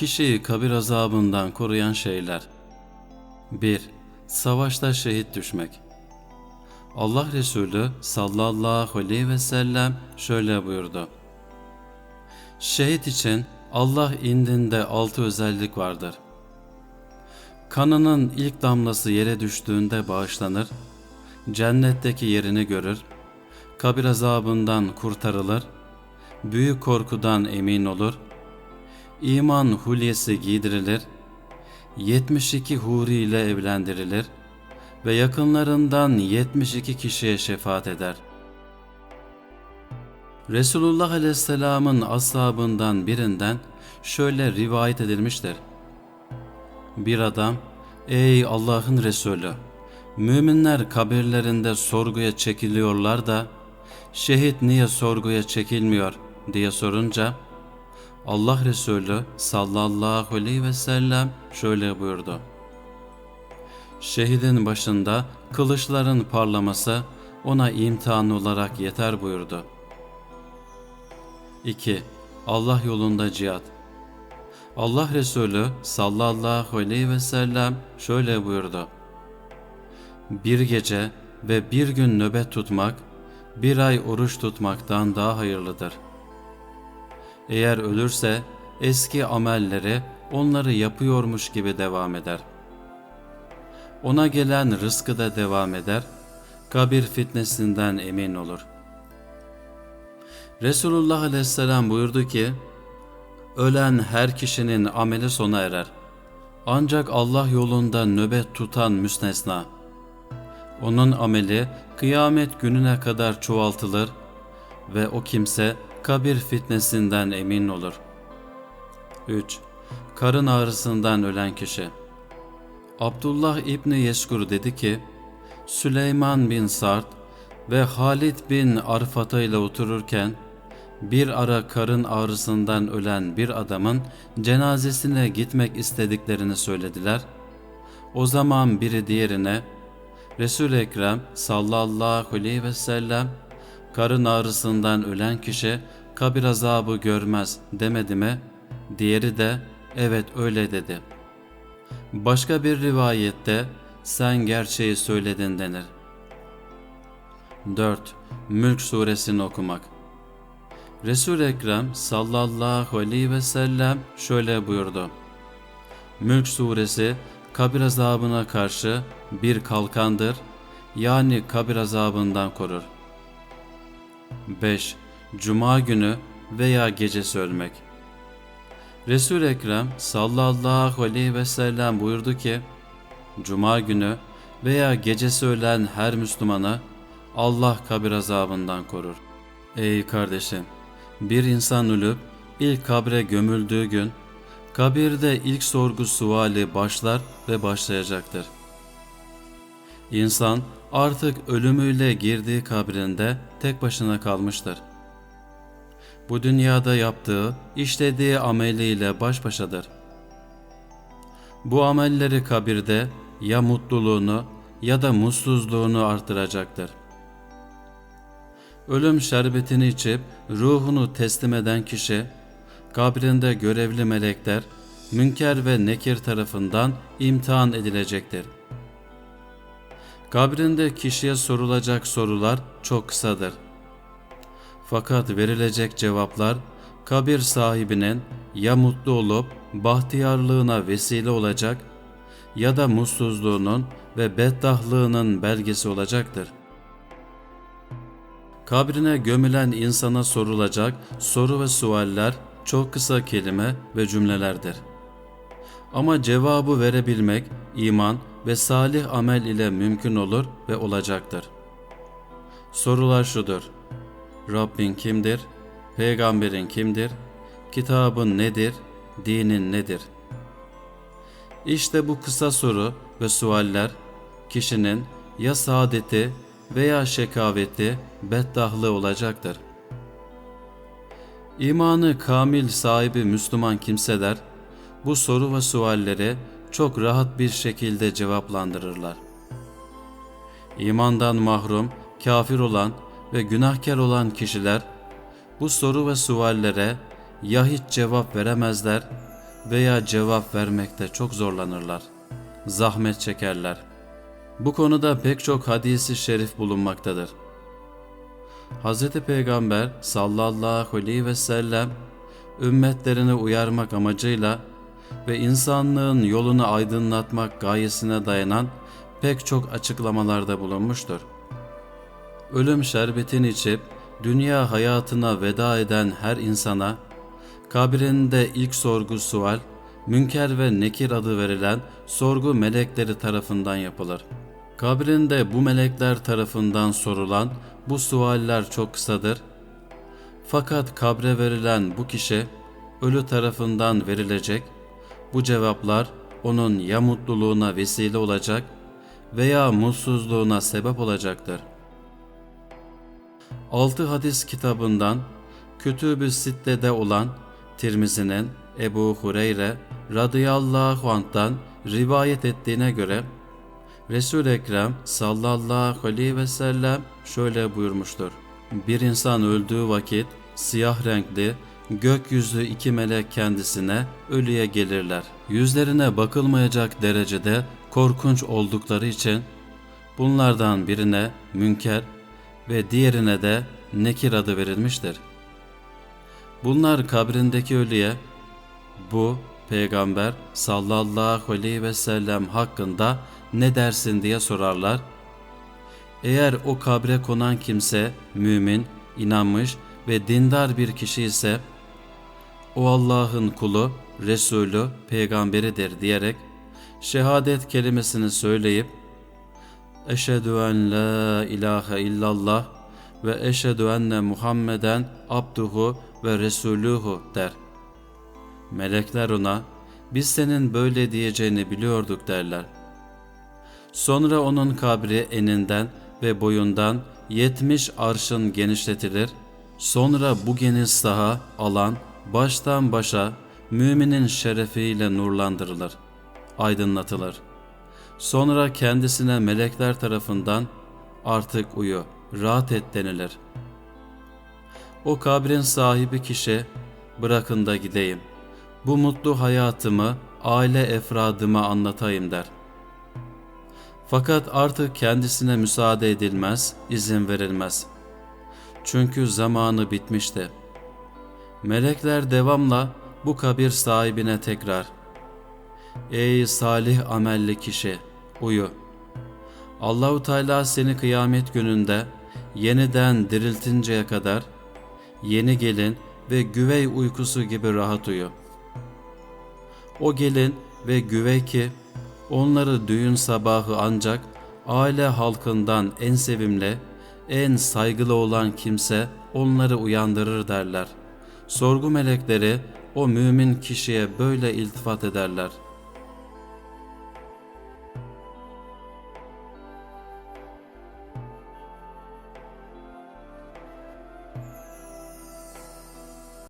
Kişiyi kabir azabından koruyan şeyler. 1. Savaşta şehit düşmek. Allah Resulü sallallahu aleyhi ve sellem şöyle buyurdu. Şehit için Allah indinde altı özellik vardır. Kanının ilk damlası yere düştüğünde bağışlanır, cennetteki yerini görür, kabir azabından kurtarılır, büyük korkudan emin olur, iman hulyesi giydirilir, 72 huri ile evlendirilir ve yakınlarından 72 kişiye şefaat eder. Resulullah Aleyhisselam'ın ashabından birinden şöyle rivayet edilmiştir. Bir adam, ey Allah'ın Resulü, müminler kabirlerinde sorguya çekiliyorlar da, şehit niye sorguya çekilmiyor diye sorunca, Allah Resulü sallallahu aleyhi ve sellem şöyle buyurdu. Şehidin başında kılıçların parlaması ona imtihan olarak yeter buyurdu. 2. Allah yolunda cihat Allah Resulü sallallahu aleyhi ve sellem şöyle buyurdu. Bir gece ve bir gün nöbet tutmak, bir ay oruç tutmaktan daha hayırlıdır. Eğer ölürse eski amelleri onları yapıyormuş gibi devam eder. Ona gelen rızkı da devam eder, kabir fitnesinden emin olur. Resulullah aleyhisselam buyurdu ki, Ölen her kişinin ameli sona erer. Ancak Allah yolunda nöbet tutan müstesna. Onun ameli kıyamet gününe kadar çoğaltılır ve o kimse kabir fitnesinden emin olur. 3. Karın ağrısından ölen kişi Abdullah İbni Yeşkur dedi ki, Süleyman bin Sart ve Halid bin Arfata ile otururken, bir ara karın ağrısından ölen bir adamın cenazesine gitmek istediklerini söylediler. O zaman biri diğerine, Resul-i Ekrem sallallahu aleyhi ve sellem, karın ağrısından ölen kişi kabir azabı görmez demedi mi? Diğeri de, evet öyle dedi. Başka bir rivayette, sen gerçeği söyledin denir. 4. Mülk suresini okumak Resul-i Ekrem sallallahu aleyhi ve sellem şöyle buyurdu. Mülk suresi kabir azabına karşı bir kalkandır yani kabir azabından korur. 5. Cuma günü veya gecesi ölmek. Resul-i Ekrem sallallahu aleyhi ve sellem buyurdu ki, Cuma günü veya gecesi ölen her Müslümanı Allah kabir azabından korur. Ey kardeşim! Bir insan ölüp ilk kabre gömüldüğü gün, kabirde ilk sorgu suali başlar ve başlayacaktır. İnsan artık ölümüyle girdiği kabrinde tek başına kalmıştır. Bu dünyada yaptığı, işlediği ameliyle baş başadır. Bu amelleri kabirde ya mutluluğunu ya da mutsuzluğunu artıracaktır. Ölüm şerbetini içip ruhunu teslim eden kişi, kabrinde görevli melekler, Münker ve Nekir tarafından imtihan edilecektir. Kabrinde kişiye sorulacak sorular çok kısadır. Fakat verilecek cevaplar kabir sahibinin ya mutlu olup bahtiyarlığına vesile olacak ya da mutsuzluğunun ve beddahlığının belgesi olacaktır. Kabrine gömülen insana sorulacak soru ve sualler çok kısa kelime ve cümlelerdir. Ama cevabı verebilmek iman ve salih amel ile mümkün olur ve olacaktır. Sorular şudur. Rabbin kimdir? Peygamberin kimdir? Kitabın nedir? Dinin nedir? İşte bu kısa soru ve sualler kişinin ya saadeti veya şekaveti, beddahlı olacaktır. İmanı kamil sahibi Müslüman kimseler bu soru ve sualleri çok rahat bir şekilde cevaplandırırlar. İmandan mahrum, kafir olan ve günahkar olan kişiler bu soru ve suallere ya hiç cevap veremezler veya cevap vermekte çok zorlanırlar. Zahmet çekerler. Bu konuda pek çok hadisi şerif bulunmaktadır. Hz. Peygamber sallallahu aleyhi ve sellem ümmetlerini uyarmak amacıyla ve insanlığın yolunu aydınlatmak gayesine dayanan pek çok açıklamalarda bulunmuştur. Ölüm şerbetini içip dünya hayatına veda eden her insana kabrinde ilk sorgu sual, Münker ve Nekir adı verilen sorgu melekleri tarafından yapılır. Kabrinde bu melekler tarafından sorulan bu sualler çok kısadır. Fakat kabre verilen bu kişi ölü tarafından verilecek bu cevaplar onun ya mutluluğuna vesile olacak veya mutsuzluğuna sebep olacaktır. Altı hadis kitabından Kütüb-ü Sitte'de olan Tirmizi'nin Ebu Hureyre radıyallahu anh'tan rivayet ettiğine göre resul Ekrem sallallahu aleyhi ve sellem şöyle buyurmuştur. Bir insan öldüğü vakit siyah renkli, gökyüzlü iki melek kendisine ölüye gelirler. Yüzlerine bakılmayacak derecede korkunç oldukları için bunlardan birine Münker ve diğerine de Nekir adı verilmiştir. Bunlar kabrindeki ölüye bu peygamber sallallahu aleyhi ve sellem hakkında ne dersin diye sorarlar. Eğer o kabre konan kimse mümin, inanmış ve dindar bir kişi ise o Allah'ın kulu, Resulü, peygamberidir diyerek şehadet kelimesini söyleyip Eşhedü en la ilahe illallah ve eşhedü enne Muhammeden abduhu ve resuluhu der. Melekler ona biz senin böyle diyeceğini biliyorduk derler. Sonra onun kabri eninden ve boyundan yetmiş arşın genişletilir. Sonra bu geniş saha alan baştan başa müminin şerefiyle nurlandırılır, aydınlatılır. Sonra kendisine melekler tarafından artık uyu, rahat et denilir. O kabrin sahibi kişi bırakın da gideyim. Bu mutlu hayatımı aile efradıma anlatayım der. Fakat artık kendisine müsaade edilmez, izin verilmez. Çünkü zamanı bitmişti. Melekler devamla bu kabir sahibine tekrar Ey salih amelli kişi uyu. Allahu Teala seni kıyamet gününde yeniden diriltinceye kadar yeni gelin ve güvey uykusu gibi rahat uyu. O gelin ve güvey ki onları düğün sabahı ancak aile halkından en sevimli, en saygılı olan kimse onları uyandırır derler. Sorgu melekleri o mümin kişiye böyle iltifat ederler.''